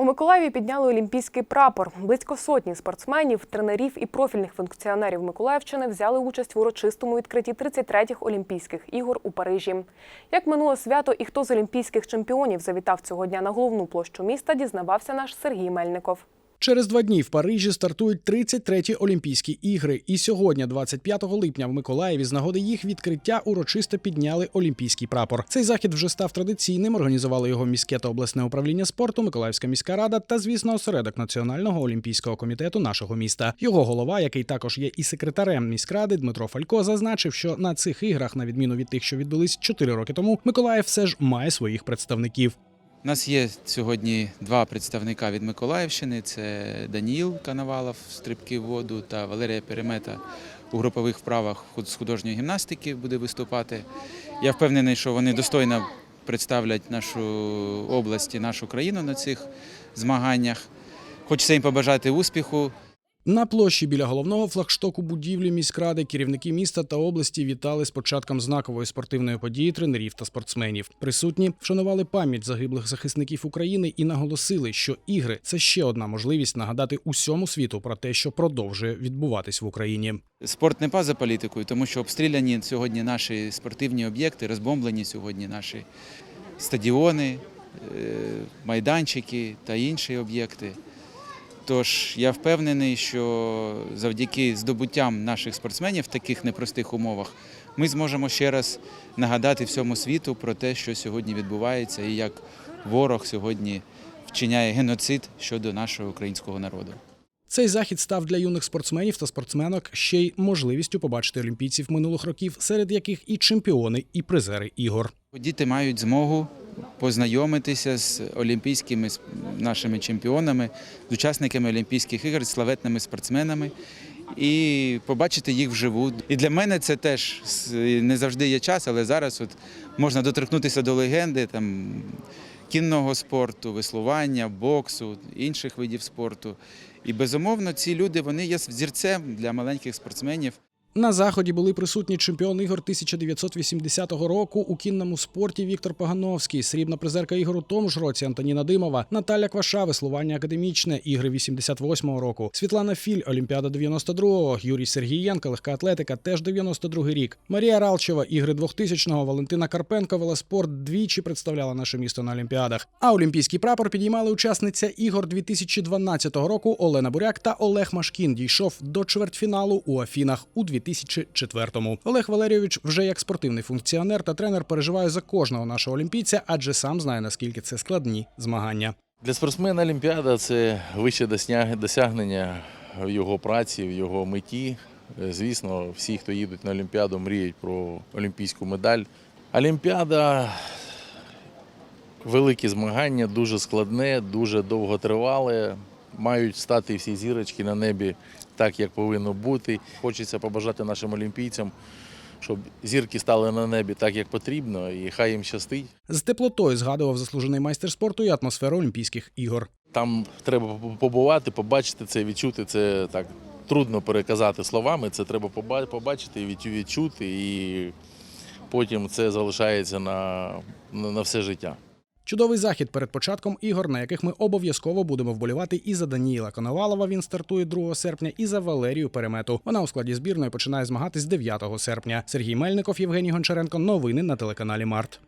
У Миколаєві підняли олімпійський прапор. Близько сотні спортсменів, тренерів і профільних функціонерів Миколаївщини взяли участь в урочистому відкритті 33-х Олімпійських ігор у Парижі. Як минуло свято і хто з олімпійських чемпіонів завітав цього дня на головну площу міста, дізнавався наш Сергій Мельников. Через два дні в Парижі стартують 33-ті Олімпійські ігри. І сьогодні, 25 липня, в Миколаєві з нагоди їх відкриття урочисто підняли олімпійський прапор. Цей захід вже став традиційним. Організували його міське та обласне управління спорту, Миколаївська міська рада та, звісно, осередок Національного олімпійського комітету нашого міста. Його голова, який також є і секретарем міськради, Дмитро Фалько, зазначив, що на цих іграх, на відміну від тих, що відбулись 4 роки тому, Миколаїв все ж має своїх представників. У нас є сьогодні два представника від Миколаївщини: це Даніїл Канавалов, стрибки в воду та Валерія Перемета у групових вправах з художньої гімнастики буде виступати. Я впевнений, що вони достойно представлять нашу область і нашу країну на цих змаганнях. Хочеться їм побажати успіху. На площі біля головного флагштоку будівлі міськради керівники міста та області вітали з початком знакової спортивної події тренерів та спортсменів. Присутні вшанували пам'ять загиблих захисників України і наголосили, що ігри це ще одна можливість нагадати усьому світу про те, що продовжує відбуватись в Україні. Спорт не поза політикою, тому що обстріляні сьогодні наші спортивні об'єкти, розбомблені сьогодні наші стадіони, е, майданчики та інші об'єкти. Тож я впевнений, що завдяки здобуттям наших спортсменів в таких непростих умовах ми зможемо ще раз нагадати всьому світу про те, що сьогодні відбувається, і як ворог сьогодні вчиняє геноцид щодо нашого українського народу. Цей захід став для юних спортсменів та спортсменок ще й можливістю побачити олімпійців минулих років, серед яких і чемпіони, і призери ігор. Діти мають змогу познайомитися з олімпійськими нашими чемпіонами, з учасниками Олімпійських ігор, з славетними спортсменами і побачити їх вживу. І для мене це теж не завжди є час, але зараз от можна доторкнутися до легенди там, кінного спорту, веслування, боксу, інших видів спорту. І безумовно, ці люди вони є взірцем для маленьких спортсменів. На заході були присутні чемпіон ігор 1980 року у кінному спорті Віктор Погановський, срібна призерка ігор у тому ж році Антоніна Димова, Наталя Кваша, веслування академічне, ігри 88 року, Світлана Філь, Олімпіада 92-го, Юрій Сергієнко, легка атлетика, теж 92-й рік. Марія Ралчева, ігри 2000-го, Валентина Карпенко, велоспорт двічі представляла наше місто на Олімпіадах. А олімпійський прапор підіймали учасниця ігор 2012 року Олена Буряк та Олег Машкін дійшов до чвертьфіналу у Афінах у 2004-му. Олег Валерійович вже як спортивний функціонер та тренер переживає за кожного нашого олімпійця, адже сам знає наскільки це складні змагання. Для спортсмена Олімпіада це вище досягнення в його праці, в його меті. Звісно, всі, хто їдуть на Олімпіаду, мріють про олімпійську медаль. Олімпіада великі змагання, дуже складне, дуже довготривале. Мають стати всі зірочки на небі так, як повинно бути. Хочеться побажати нашим олімпійцям, щоб зірки стали на небі так, як потрібно, і хай їм щастить. З теплотою згадував заслужений майстер спорту і атмосферу Олімпійських ігор. Там треба побувати, побачити це, відчути це так. Трудно переказати словами, це треба побачити, відчути, і потім це залишається на, на все життя. Чудовий захід перед початком ігор, на яких ми обов'язково будемо вболівати і за Даніїла Коновалова. Він стартує 2 серпня, і за Валерію Перемету. Вона у складі збірної починає змагатись 9 серпня. Сергій Мельников, Євгеній Гончаренко. Новини на телеканалі Март.